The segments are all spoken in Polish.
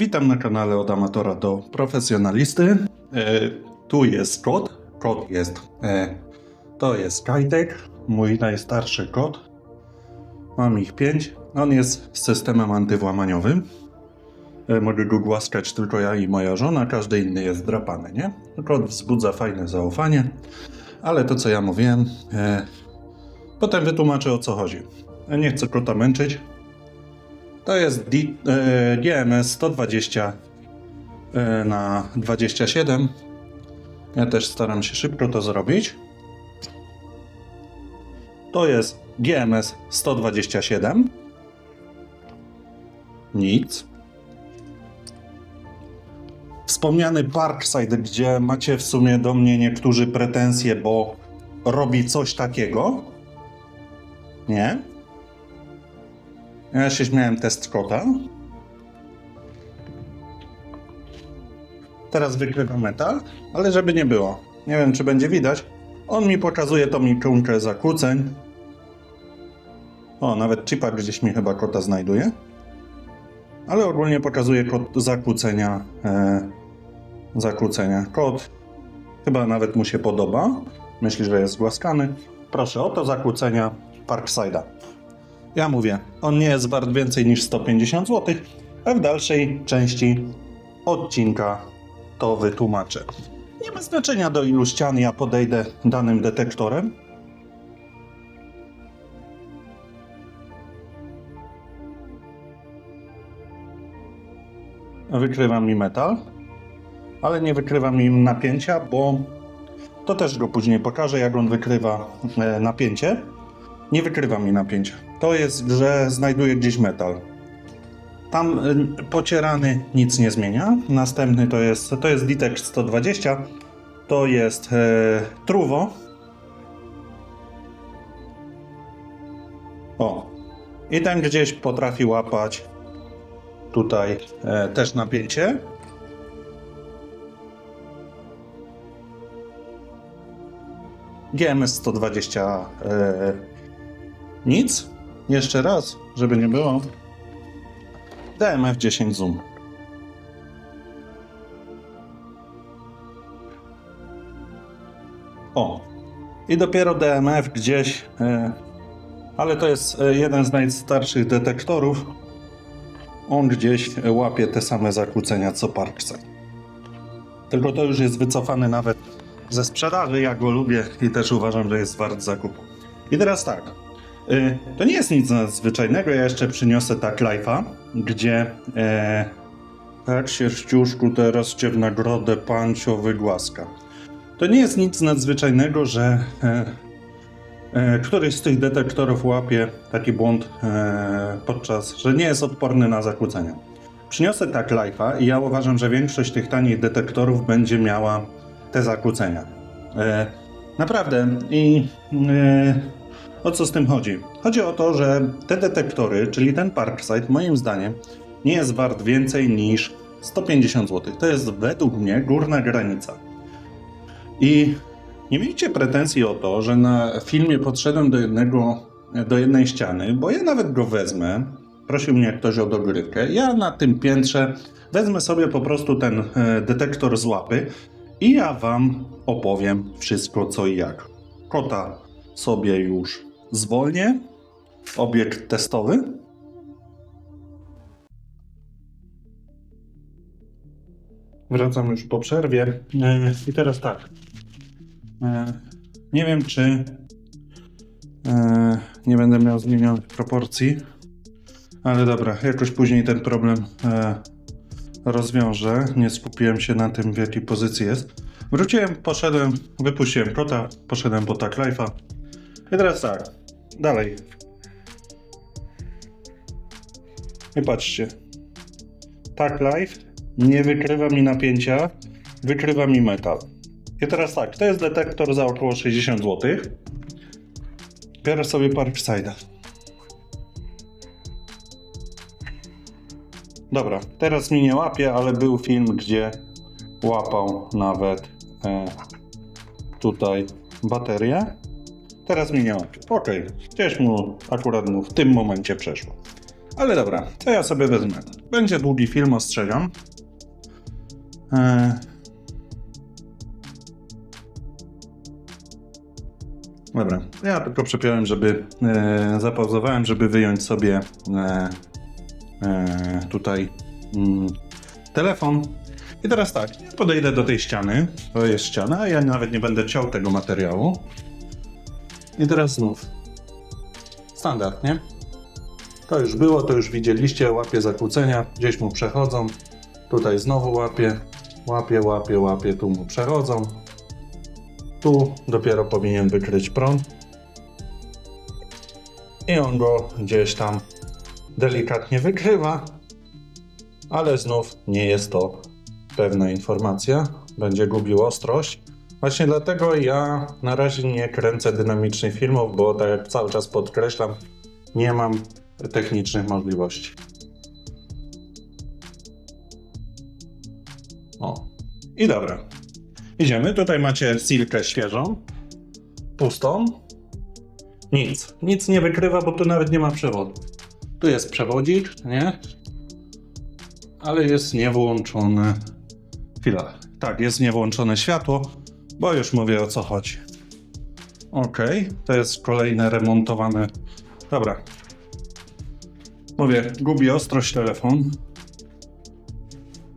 Witam na kanale od amatora do profesjonalisty. E, tu jest kod. Kod jest. E, to jest Kajtek, mój najstarszy kod. Mam ich pięć. On jest systemem antywłamaniowym. E, mogę go głaskać tylko ja i moja żona, każdy inny jest drapany, nie? Kod wzbudza fajne zaufanie, ale to co ja mówiłem, e, potem wytłumaczę o co chodzi. Ja nie chcę kota męczyć. To jest D, e, GMS 120 e, na 27. Ja też staram się szybko to zrobić. To jest GMS 127. Nic. Wspomniany Parkside, gdzie macie w sumie do mnie niektórzy pretensje, bo robi coś takiego. Nie. Ja się śmiałem test kota. Teraz wykrywam metal, ale żeby nie było. Nie wiem, czy będzie widać. On mi pokazuje tą ikonkę zakłóceń. O, nawet chipa gdzieś mi chyba kota znajduje. Ale ogólnie pokazuje kod zakłócenia. E, zakłócenia. Kod chyba nawet mu się podoba. Myśli, że jest głaskany. Proszę, oto zakłócenia Parkside'a. Ja mówię, on nie jest wart więcej niż 150 zł, a w dalszej części odcinka to wytłumaczę. Nie ma znaczenia do ilu ścian ja podejdę danym detektorem. Wykrywam mi metal, ale nie wykrywam im napięcia, bo to też go później pokażę, jak on wykrywa e, napięcie. Nie wykrywa mi napięcia. To jest, że znajduję gdzieś metal. Tam y, pocierany nic nie zmienia. Następny to jest, to jest Ditech 120. To jest e, Truwo. O. I ten gdzieś potrafi łapać tutaj e, też napięcie. GMS 120 e, nic. Jeszcze raz, żeby nie było. DMF 10 zoom. O. I dopiero DMF gdzieś, e, ale to jest e, jeden z najstarszych detektorów. On gdzieś łapie te same zakłócenia co Parkside. Tylko to już jest wycofany nawet ze sprzedaży. Ja go lubię i też uważam, że jest wart zakupu. I teraz tak. Y, To nie jest nic nadzwyczajnego. Ja jeszcze przyniosę tak live'a, gdzie e, tak się ściuszku teraz cię w nagrodę pancio wygłaska. To nie jest nic nadzwyczajnego, że e, e, któryś z tych detektorów łapie taki błąd e, podczas, że nie jest odporny na zakłócenia. Przyniosę tak live'a i ja uważam, że większość tych tanich detektorów będzie miała te zakłócenia. E, naprawdę. I e, o co z tym chodzi? Chodzi o to, że te detektory, czyli ten Parkside, moim zdaniem, nie jest wart więcej niż 150 zł. To jest według mnie górna granica. I nie miejcie pretensji o to, że na filmie podszedłem do jednego, do jednej ściany, bo ja nawet go wezmę. Prosił mnie ktoś o dogrywkę. Ja na tym piętrze wezmę sobie po prostu ten e, detektor z łapy i ja wam opowiem wszystko co i jak. Kota sobie już zwolnię. Obiekt testowy. Wracam już po przerwie. E, I teraz tak. E, nie wiem, czy e, nie będę miał zmienionych proporcji, ale dobra, jakoś później ten problem rozwiążę. Nie skupiłem się na tym, w jakiej pozycji jest. Wróciłem, poszedłem, wypuściłem kota, poszedłem po tak life'a. I teraz tak, dalej. I patrzcie. Tak live nie wykrywa mi napięcia, wykrywa mi metal. I teraz tak, to jest detektor za około 60 zł. Biorę sobie Parkside'a. Dobra, teraz mi nie łapie, ale był film, gdzie łapał nawet e, tutaj baterię. Teraz mi nie łapie. Okej, gdzieś mu akurat mu w tym momencie przeszło. Ale dobra, to ja sobie wezmę. Będzie długi film, ostrzegam. Eee... Dobra, ja tylko przepiąłem, żeby e, zapauzowałem, żeby wyjąć sobie e, e, tutaj mm, telefon. I teraz tak, podejdę do tej ściany. To jest ściana, ja nawet nie będę ciął tego materiału. I teraz znów. Standard, nie? To już było, to już widzieliście, łapie zakłócenia, gdzieś mu przechodzą. Tutaj znowu łapie, łapie, łapie, łapie, tu mu przechodzą. Tu dopiero powinien wykryć prąd. I on go gdzieś tam delikatnie wykrywa, ale znów nie jest to pewna informacja. Będzie gubił ostrość. Właśnie dlatego ja na razie nie kręcę dynamicznych filmów, bo tak jak cały czas podkreślam, nie mam technicznych możliwości. O. I dobra. Idziemy. Tutaj macie silkę świeżą, pustą. Nic. Nic nie wykrywa, bo tu nawet nie ma przewodu. Tu jest przewodzik, nie? Ale jest niewłączone. Chwila. Tak, jest niewłączone światło, bo już mówię o co chodzi. Ok, to jest kolejne remontowane. Dobra. Mówię, gubi ostrość telefon.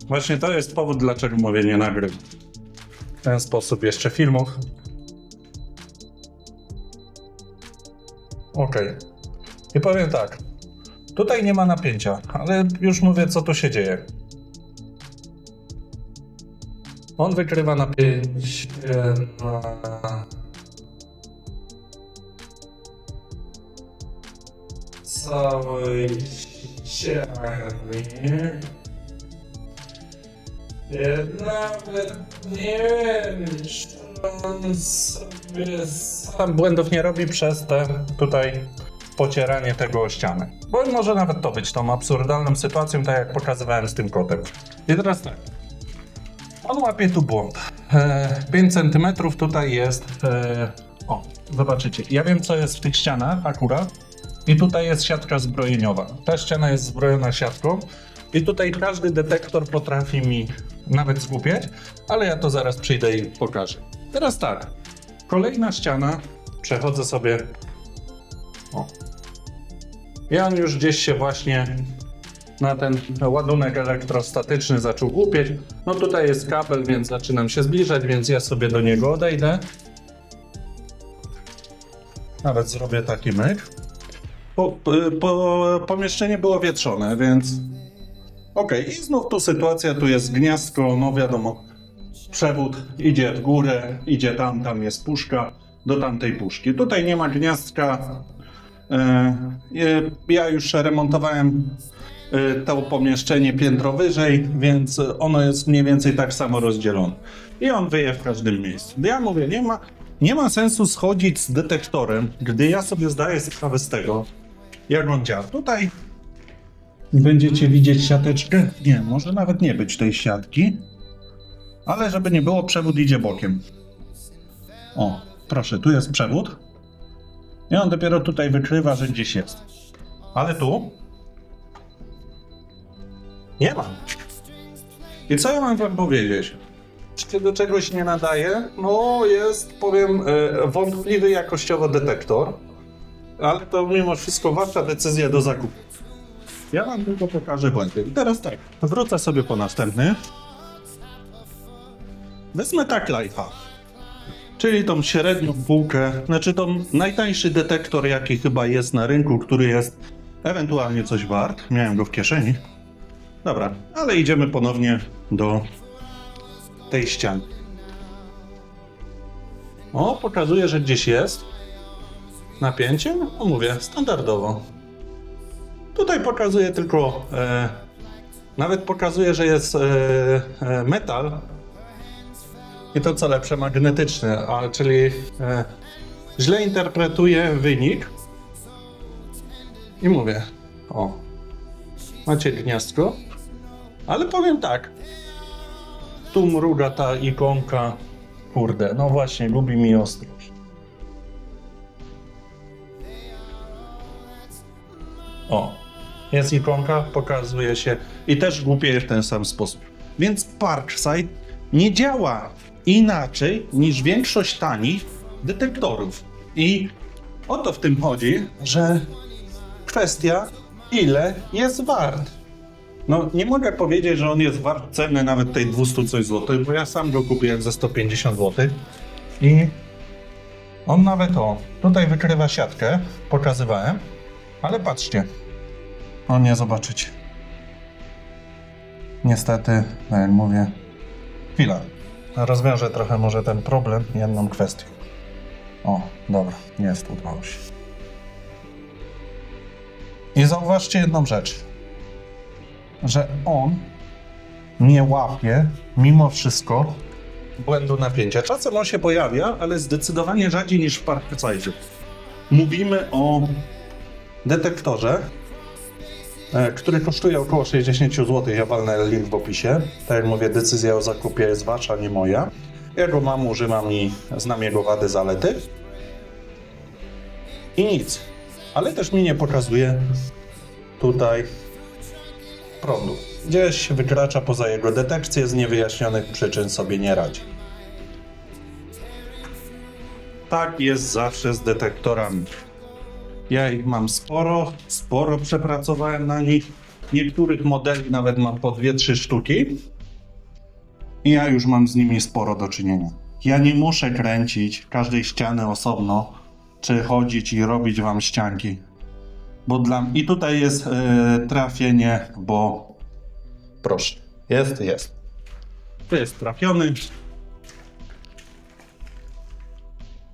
Właśnie to jest powód, dlaczego mówię nie nagrywam. W ten sposób jeszcze filmów. Ok. I powiem tak. Tutaj nie ma napięcia, ale już mówię, co tu się dzieje. On wykrywa napięcie na całej. Ja nawet nie wiem, czy on sobie sam błędów nie robi przez te tutaj pocieranie tego o ścianę. Bo może nawet to być tą absurdalną sytuacją, tak jak pokazywałem z tym kotem. I teraz tak. On łapie tu błąd. E, 5 cm tutaj jest. E, o, zobaczycie. Ja wiem, co jest w tych ścianach akurat. I tutaj jest siatka zbrojeniowa. Ta ściana jest zbrojona siatką. I tutaj każdy detektor potrafi mi nawet zgłupieć, ale ja to zaraz przyjdę i pokażę. Teraz tak. Kolejna ściana. Przechodzę sobie. O. I on już gdzieś się właśnie na ten ładunek elektrostatyczny zaczął głupieć. No tutaj jest kabel, więc zaczynam się zbliżać, więc ja sobie do niego odejdę. Nawet zrobię taki myk. Po, po, pomieszczenie było wietrzone, więc Okej, i znów tu sytuacja, tu jest gniazdko, no wiadomo, przewód idzie w górę, idzie tam, tam jest puszka, do tamtej puszki. Tutaj nie ma gniazdka. E, ja już remontowałem to pomieszczenie piętro wyżej, więc ono jest mniej więcej tak samo rozdzielone. I on wyje w każdym miejscu. Ja mówię, nie ma, nie ma sensu schodzić z detektorem, gdy ja sobie zdaję sprawę z tego, jak on działa. Tutaj Będziecie widzieć siateczkę? Nie, może nawet nie być tej siatki. Ale żeby nie było, przewód idzie bokiem. O, proszę, tu jest przewód. I on dopiero tutaj wykrywa, że gdzieś jest. Ale tu nie ma. I co ja mam wam powiedzieć? Czy do czegoś nie nadaje? No, jest, powiem, e, wątpliwy jakościowo detektor. Ale to mimo wszystko wasza decyzja do zakupu. Ja wam tylko pokażę błędy. I teraz tak, wrócę sobie po następny. Wezmę tak Life'a, czyli tą średnią półkę, znaczy tą najtańszy detektor, jaki chyba jest na rynku, który jest ewentualnie coś wart. Miałem go w kieszeni. Dobra, ale idziemy ponownie do tej ściany. O, pokazuje, że gdzieś jest napięcie. No mówię, standardowo. Tutaj pokazuje tylko, e, nawet pokazuje, że jest e, e, metal i to co lepsze magnetyczny, a, czyli e, źle interpretuje wynik i mówię, o, macie gniazdko, ale powiem tak, tu mruga ta ikonka, kurde, no właśnie, gubi mi ostrość. O, jest ikonka, pokazuje się i też głupieje w ten sam sposób. Więc Parkside nie działa inaczej niż większość tanich detektorów. I o to w tym chodzi, że kwestia ile jest wart. No nie mogę powiedzieć, że on jest wart ceny nawet tej 200 coś złotych, bo ja sam go kupiłem za 150 zł i on nawet o, tutaj wykrywa siatkę, pokazywałem, ale patrzcie, o nie zobaczycie. Niestety, tak jak mówię, chwila, rozwiążę trochę może ten problem jedną kwestią. O, dobra, jest, udało się. I zauważcie jedną rzecz, że on nie łapie mimo wszystko błędu napięcia. Czasem on się pojawia, ale zdecydowanie rzadziej niż w Parkside. Mówimy o detektorze, e, który kosztuje około 60 zł. Ja walnę link w opisie. Tak jak mówię, decyzja o zakupie jest wasza, nie moja. Ja go mam, używam i znam jego wady, zalety. I nic. Ale też mi nie pokazuje tutaj prądu. Gdzieś wykracza poza jego detekcję, z niewyjaśnionych przyczyn sobie nie radzi. Tak jest zawsze z detektorami. Ja ich mam sporo, sporo przepracowałem na nich. Niektórych modeli nawet mam po 2-3 sztuki. I ja już mam z nimi sporo do czynienia. Ja nie muszę kręcić każdej ściany osobno, czy chodzić i robić wam ścianki. Bo dla I tutaj jest e, trafienie, bo proszę, jest, jest. Tu jest trafiony.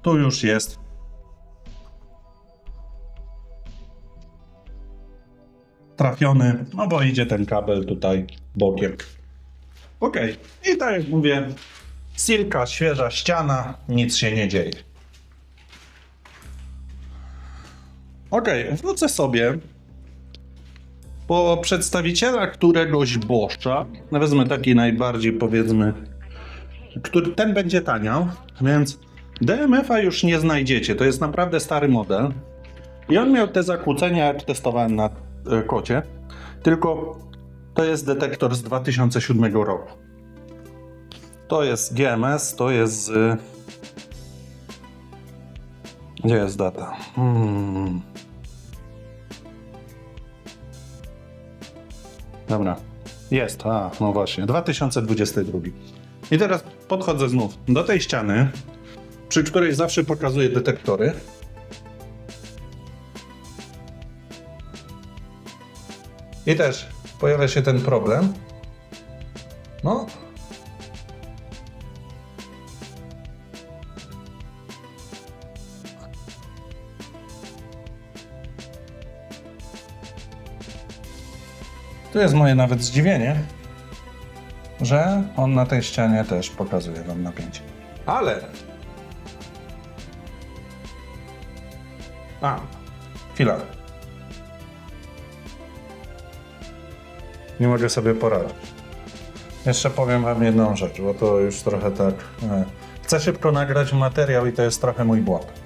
Tu już jest. Trafiony, no bo idzie ten kabel tutaj bokiem. Ok, i tak jak mówię, silka, świeża ściana, nic się nie dzieje. Ok, wrócę sobie po przedstawiciela któregoś Boscha, no wezmę taki najbardziej powiedzmy, który, ten będzie taniał, więc DMF-a już nie znajdziecie, to jest naprawdę stary model. I on miał te zakłócenia, jak testowałem na e, kocie, tylko to jest detektor z 2007 roku. To jest GMS, to jest z... Gdzie jest data? Hmm. Dobra. Jest, a, no właśnie. 2022. I teraz podchodzę znów do tej ściany, przy której zawsze pokazuję detektory. I też pojawia się ten problem. No. Tu jest moje nawet zdziwienie, że on na tej ścianie też pokazuje wam napięcie. Ale. A, chwila. Nie mogę sobie poradzić. Jeszcze powiem wam jedną rzecz, bo to już trochę tak. E, chcę szybko nagrać materiał i to jest trochę mój błąd.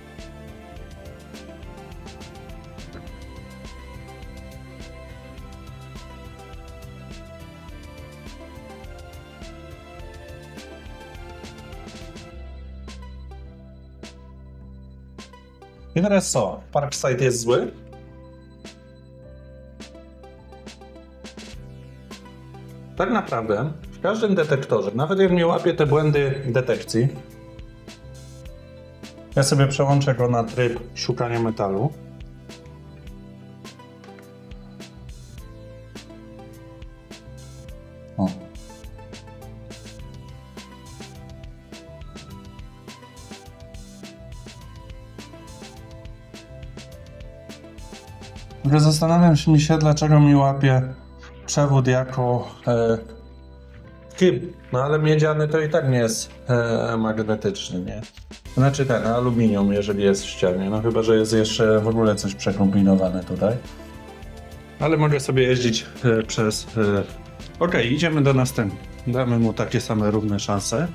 Teraz co? Parkside jest zły? Tak naprawdę w każdym detektorze, nawet jak nie łapie te błędy detekcji, ja sobie przełączę go na tryb szukania metalu. Tylko zastanawiam się, mi się, dlaczego mi łapie przewód jako e, chyb. No ale miedziany to i tak nie jest e, magnetyczny, nie? Znaczy ten, aluminium, jeżeli jest w ścianie. No chyba, że jest jeszcze w ogóle coś przekombinowane tutaj. Ale mogę sobie jeździć e, przez... E... Okej, idziemy do następnego. Damy mu takie same równe szanse,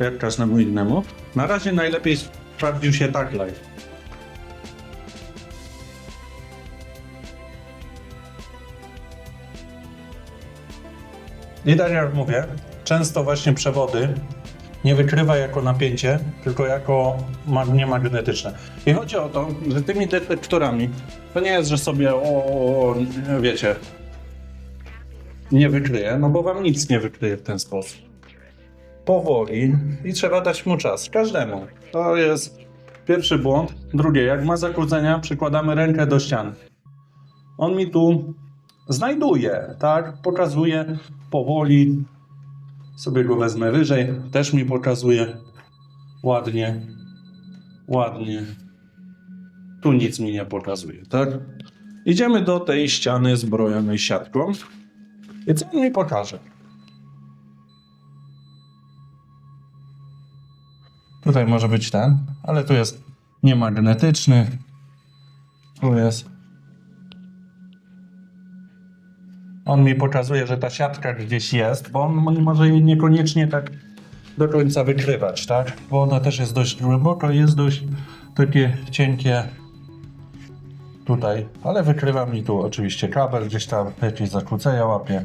jak każdemu innemu. Na razie najlepiej sprawdził się tak live. I tak jak mówię, często właśnie przewody nie wykrywa jako napięcie, tylko jako magniemagnetyczne. I chodzi o to, że tymi detektorami to nie jest, że sobie o wiecie, nie wykryje, no bo wam nic nie wykryje w ten sposób. Powoli i trzeba dać mu czas. Każdemu. To jest pierwszy błąd. Drugie, jak ma zakłócenia, przykładamy rękę do ściany. On mi tu znajduje, tak? Pokazuje powoli. Sobie go wezmę wyżej. Też mi pokazuje. Ładnie. Ładnie. Tu nic mi nie pokazuje, tak? Idziemy do tej ściany zbrojonej siatką. I co on mi pokaże? Tutaj może być ten, ale tu jest niemagnetyczny. Tu jest. On mi pokazuje, że ta siatka gdzieś jest, bo on może jej niekoniecznie tak do końca wykrywać, tak? Bo ona też jest dość głęboko, jest dość takie cienkie tutaj, ale wykrywa mi tu oczywiście kabel, gdzieś tam jakieś zakłócenia łapie.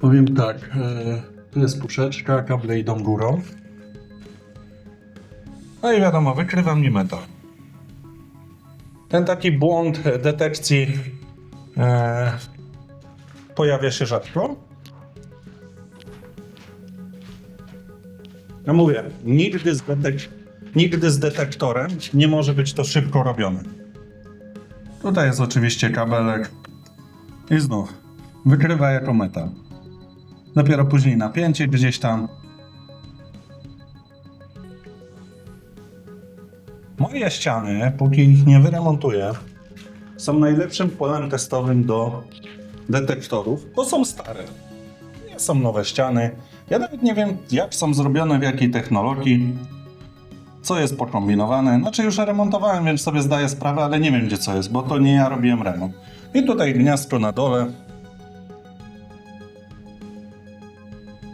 Powiem tak, e, tu jest puszeczka, kable idą górą. No i wiadomo, wykrywa mi metal. Ten taki błąd detekcji e, pojawia się rzadko. Ja mówię, nigdy z, detek- nigdy z detektorem nie może być to szybko robione. Tutaj jest oczywiście kabelek i znów wykrywa jako metal. Dopiero później napięcie gdzieś tam. Moje ściany, póki ich nie wyremontuję, są najlepszym polem testowym do detektorów, bo są stare. Nie są nowe ściany. Ja nawet nie wiem, jak są zrobione, w jakiej technologii, co jest pokombinowane. Znaczy, już remontowałem, więc sobie zdaję sprawę, ale nie wiem, gdzie co jest, bo to nie ja robiłem remont. I tutaj gniazdko na dole.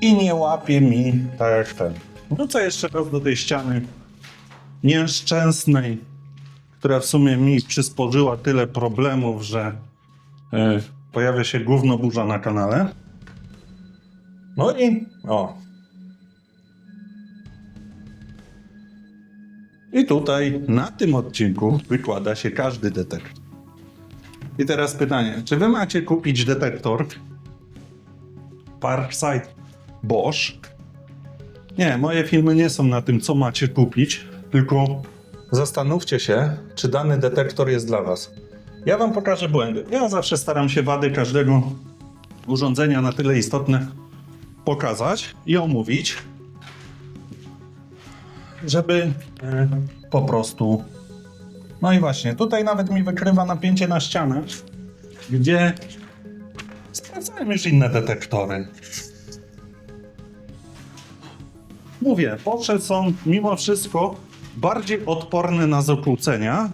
I nie łapie mi tak jak ten. Wrócę jeszcze raz do tej ściany nieszczęsnej, która w sumie mi przysporzyła tyle problemów, że e, pojawia się gówno burza na kanale. No i o. I tutaj na tym odcinku wykłada się każdy detektor. I teraz pytanie, czy wy macie kupić detektor Parkside Bosch? Nie, moje filmy nie są na tym, co macie kupić, tylko zastanówcie się, czy dany detektor jest dla was. Ja wam pokażę błędy. Ja zawsze staram się wady każdego urządzenia na tyle istotne pokazać i omówić, żeby e, po prostu. No i właśnie, tutaj nawet mi wykrywa napięcie na ścianę, gdzie sprawdzałem już inne detektory. Mówię, Porsche są mimo wszystko bardziej odporne na zakłócenia.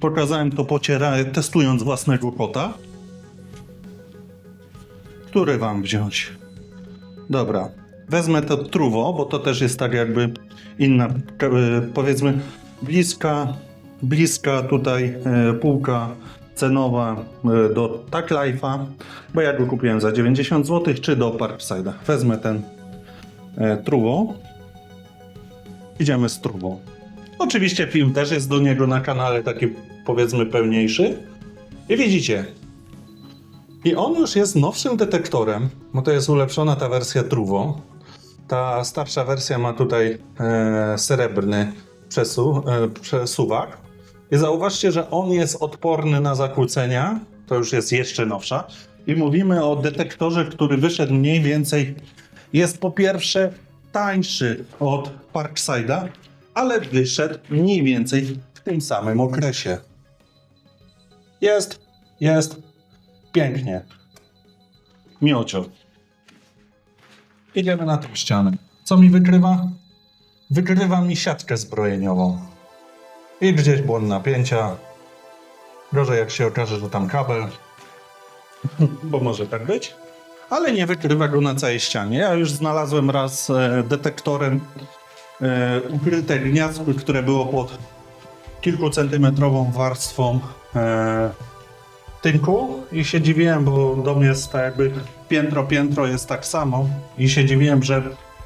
Pokazałem to pociera, testując własnego kota. Który wam wziąć? Dobra, wezmę to truwo, bo to też jest tak jakby inna, e, powiedzmy bliska, bliska tutaj e, półka cenowa e, do Tag Life'a, bo ja go kupiłem za 90 zł, czy do Parkside'a. Wezmę ten truwo. Idziemy z trubą. Oczywiście film też jest do niego na kanale taki powiedzmy pełniejszy. I widzicie. I on już jest nowszym detektorem, bo to jest ulepszona ta wersja Truvo. Ta starsza wersja ma tutaj e, srebrny przesu, e, przesuwak. I zauważcie, że on jest odporny na zakłócenia. To już jest jeszcze nowsza. I mówimy o detektorze, który wyszedł mniej więcej. Jest po pierwsze tańszy od Parkside'a, ale wyszedł mniej więcej w tym samym okresie. Jest, jest, pięknie. Miocio. Idziemy na tę ścianę. Co mi wykrywa? Wykrywa mi siatkę zbrojeniową. I gdzieś błąd napięcia. Gorzej jak się okaże, że tam kabel. Bo może tak być. Ale nie wykrywa go na całej ścianie. Ja już znalazłem raz e, detektorem e, ukryte gniazdko, które było pod kilkucentymetrową warstwą e, tynku i się dziwiłem, bo dom jest tak jakby piętro, piętro jest tak samo i się dziwiłem, że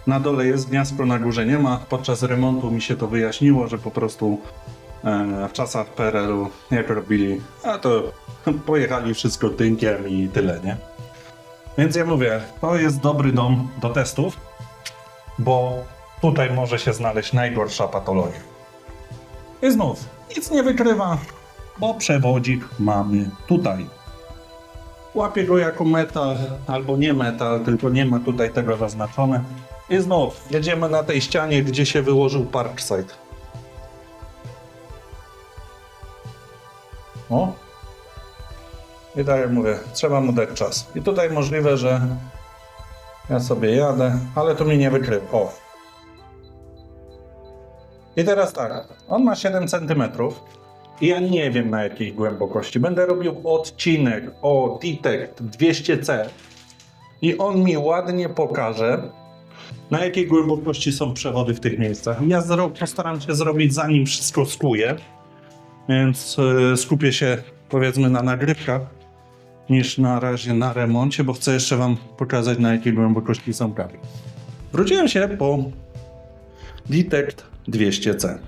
na dole jest gniazdko, na górze nie ma. Podczas remontu mi się to wyjaśniło, że po prostu e, w czasach PRL-u jak robili, a to pojechali wszystko tynkiem i tyle, nie? Więc ja mówię, to jest dobry dom do testów, bo tutaj może się znaleźć najgorsza patologia. I znów, nic nie wykrywa, bo przewodzik mamy tutaj. Łapie go jako metal, albo nie metal, tylko nie ma tutaj tego zaznaczone. I znów, jedziemy na tej ścianie, gdzie się wyłożył Parkside. O. I tak jak mówię, trzeba mu dać czas. I tutaj możliwe, że ja sobie jadę, ale to mi nie wykrywa. O, i teraz tak, on ma 7 cm i ja nie wiem na jakiej głębokości. Będę robił odcinek o Detect 200C i on mi ładnie pokaże, na jakiej głębokości są przewody w tych miejscach. Ja postaram się zrobić zanim wszystko skuje, więc e, skupię się powiedzmy na nagrywkach niż na razie na remoncie, bo chcę jeszcze Wam pokazać na jakiej głębokości są kabel. Wróciłem się po Detect 200C.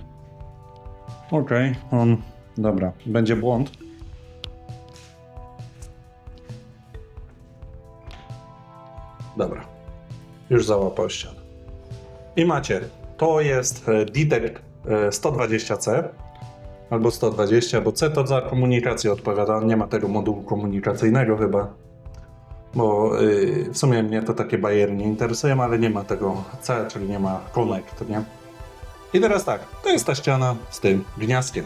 Ok, on. Dobra, będzie błąd. Dobra, już załapał ścianę. I macie, to jest e, Detect e, 120C albo 120, bo C to za komunikację odpowiada, nie ma tego modułu komunikacyjnego chyba. Bo y, w sumie mnie to takie bajery nie interesują, ale nie ma tego C, czyli nie ma connect, nie? I teraz tak, to jest ta ściana z tym gniazdkiem.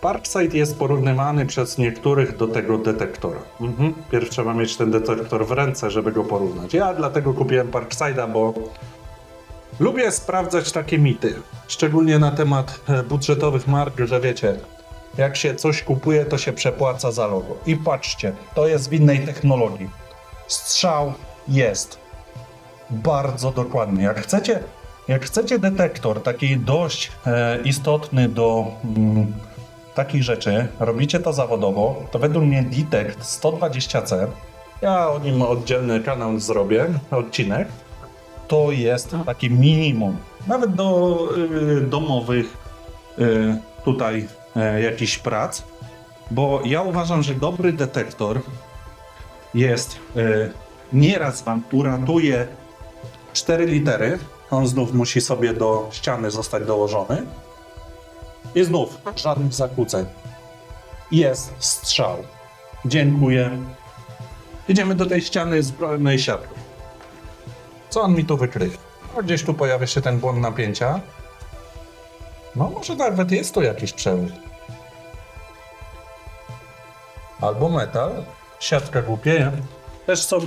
Parkside jest porównywany przez niektórych do tego detektora. Mhm. Pierw trzeba mieć ten detektor w ręce, żeby go porównać. Ja dlatego kupiłem Parkside'a, bo lubię sprawdzać takie mity. Szczególnie na temat e, budżetowych mark, że wiecie, jak się coś kupuje, to się przepłaca za logo. I patrzcie, to jest w innej technologii. Strzał jest bardzo dokładny. Jak chcecie, jak chcecie detektor taki dość e, istotny do mm, takich rzeczy, robicie to zawodowo, to według mnie Detect 120C, ja o nim oddzielny kanał zrobię, odcinek, to jest taki minimum. Nawet do y, domowych y, tutaj y, jakichś prac, bo ja uważam, że dobry detektor jest y, nieraz wam uratuje 4 litery. On znów musi sobie do ściany zostać dołożony. I znów żadnych zakłóceń. Jest strzał. Dziękuję. Idziemy do tej ściany zbrojnej siatką. Co on mi tu wykryje? A gdzieś tu pojawia się ten błąd napięcia. No może nawet jest tu jakiś przewód. Albo metal. Siatka głupieje. Też są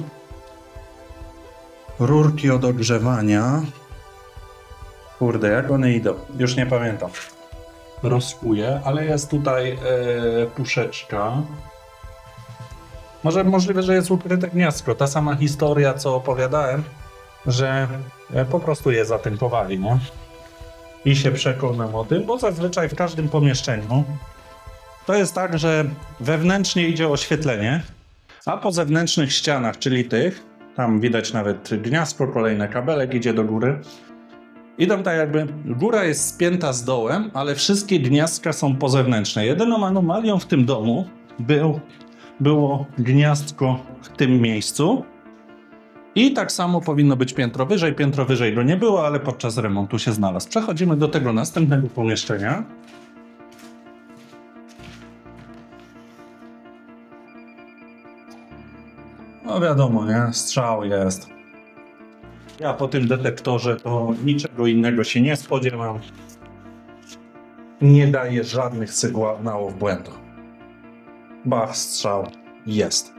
rurki od ogrzewania. Kurde, jak one idą? Już nie pamiętam. Rozkuję, ale jest tutaj e, puszeczka. Może możliwe, że jest ukryte gniazdko. Ta sama historia, co opowiadałem, że e, po prostu je zatynkowali, nie? I się przekonam o tym, bo zazwyczaj w każdym pomieszczeniu to jest tak, że wewnętrznie idzie oświetlenie, a po zewnętrznych ścianach, czyli tych, tam widać nawet gniazdko, kolejny kabelek idzie do góry. Idą tak jakby, góra jest spięta z dołem, ale wszystkie gniazdka są pozewnętrzne. Jedyną anomalią w tym domu był, było gniazdko w tym miejscu. I tak samo powinno być piętro wyżej. Piętro wyżej go nie było, ale podczas remontu się znalazł. Przechodzimy do tego następnego pomieszczenia. No wiadomo, nie? Strzał jest. Ja po tym detektorze to niczego innego się nie spodziewam. Nie daje żadnych sygnałów błędu. Bach, strzał jest.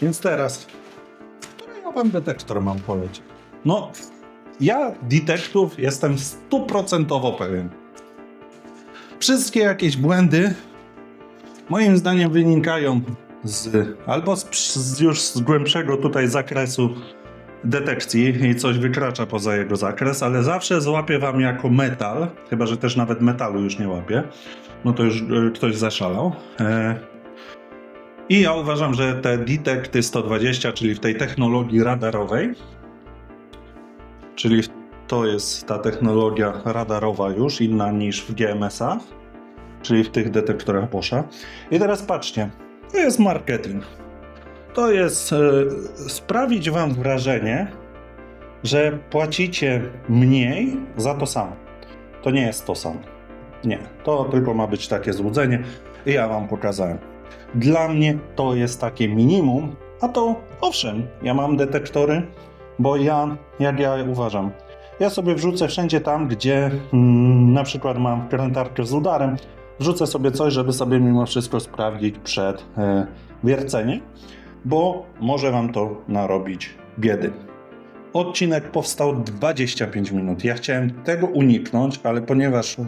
Więc teraz, który ja wam detektor mam polecić? No, ja detektów jestem stuprocentowo pewien. Wszystkie jakieś błędy moim zdaniem wynikają z albo z, z już z głębszego tutaj zakresu detekcji i coś wykracza poza jego zakres, ale zawsze złapie wam jako metal, chyba że też nawet metalu już nie łapie, no to już e, ktoś zaszalał. E, I ja uważam, że te Detecty 120, czyli w tej technologii radarowej, czyli to jest ta technologia radarowa już, inna niż w GMS-ach, czyli w tych detektorach Boscha. I teraz patrzcie, to jest marketing. To jest e, sprawić wam wrażenie, że płacicie mniej za to samo. To nie jest to samo. Nie, to tylko ma być takie złudzenie i ja wam pokazałem. Dla mnie to jest takie minimum, a to owszem, ja mam detektory, bo ja, jak ja uważam, ja sobie wrzucę wszędzie tam, gdzie mm, na przykład mam wkrętarkę z udarem, wrzucę sobie coś, żeby sobie mimo wszystko sprawdzić przed e, wierceniem, bo może wam to narobić biedy. Odcinek powstał 25 minut. Ja chciałem tego uniknąć, ale ponieważ, e,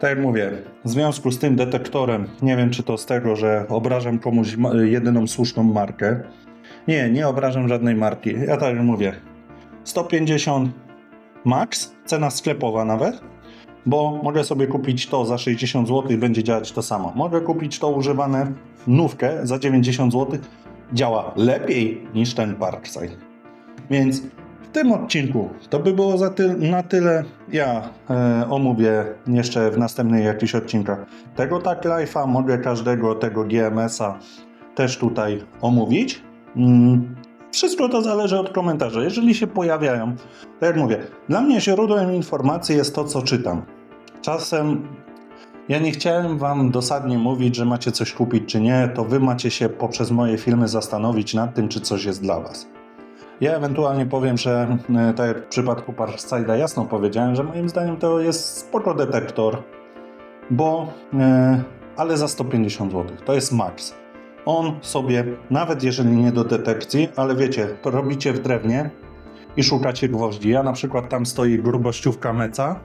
tak jak mówię, w związku z tym detektorem, nie wiem czy to z tego, że obrażam komuś jedyną słuszną markę. Nie, nie obrażam żadnej marki. Ja tak jak mówię, 150 max, cena sklepowa nawet, bo mogę sobie kupić to za 60 zł i będzie działać to samo. Mogę kupić to używane nówkę za 90 zł, działa lepiej niż ten Parkside. Więc tym odcinku to by było na tyle. Ja e, omówię jeszcze w następnych jakichś odcinkach tego tak life'a, mogę każdego tego GMS-a też tutaj omówić. Mm, wszystko to zależy od komentarza. Jeżeli się pojawiają, tak jak mówię, dla mnie źródłem informacji jest to, co czytam. Czasem ja nie chciałem wam dosadnie mówić, że macie coś kupić czy nie, to wy macie się poprzez moje filmy zastanowić nad tym, czy coś jest dla was. Ja ewentualnie powiem, że e, tak jak w przypadku Parkside'a jasno powiedziałem, że moim zdaniem to jest spoko detektor, bo e, ale za 150 zł. To jest maks. On sobie, nawet jeżeli nie do detekcji, ale wiecie, to robicie w drewnie i szukacie gwoździ. Ja na przykład tam stoi grubościówka meca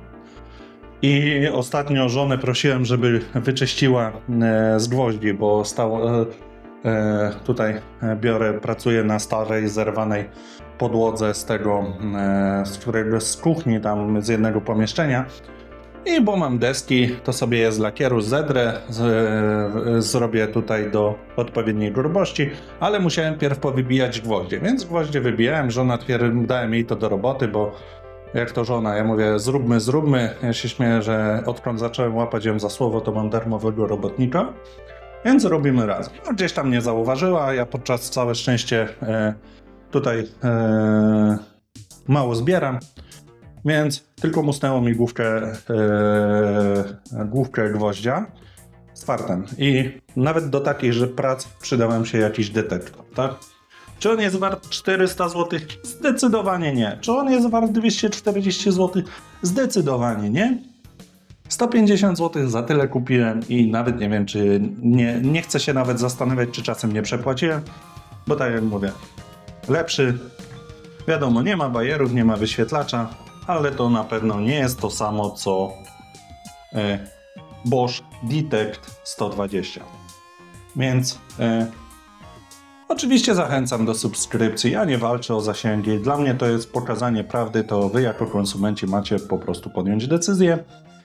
i ostatnio żonę prosiłem, żeby wyczyściła e, z gwoździ, bo stało, tutaj e, biorę, pracuję na starej, zerwanej podłodze z tego, e, z którego z kuchni tam z jednego pomieszczenia. I bo mam deski, to sobie je z lakieru zedrę, z, e, zrobię tutaj do odpowiedniej grubości, ale musiałem pierw powybijać gwoździe, więc gwoździe wybijałem, żona twierdzi, dałem jej to do roboty, bo jak to żona, ja mówię zróbmy, zróbmy, ja się śmieję, że odkąd zacząłem łapać ją za słowo, to mam darmowego robotnika, więc robimy razem. No, gdzieś tam nie zauważyła, ja podczas całe szczęście e, tutaj e, mało zbieram, więc tylko musnęło mi główkę, e, główkę gwoździa z fartem. I nawet do takich, że prac przydałem się jakiś detektor, tak? Czy on jest wart 400 zł? Zdecydowanie nie. Czy on jest wart 240 zł? Zdecydowanie nie. 150 zł za tyle kupiłem i nawet nie wiem, czy nie, nie chcę się nawet zastanawiać, czy czasem nie przepłaciłem, bo tak jak mówię, lepszy. Wiadomo, nie ma bajerów, nie ma wyświetlacza, ale to na pewno nie jest to samo co e, Bosch Detect 120. Więc e, oczywiście zachęcam do subskrypcji. Ja nie walczę o zasięgi. Dla mnie to jest pokazanie prawdy, to wy jako konsumenci macie po prostu podjąć decyzję.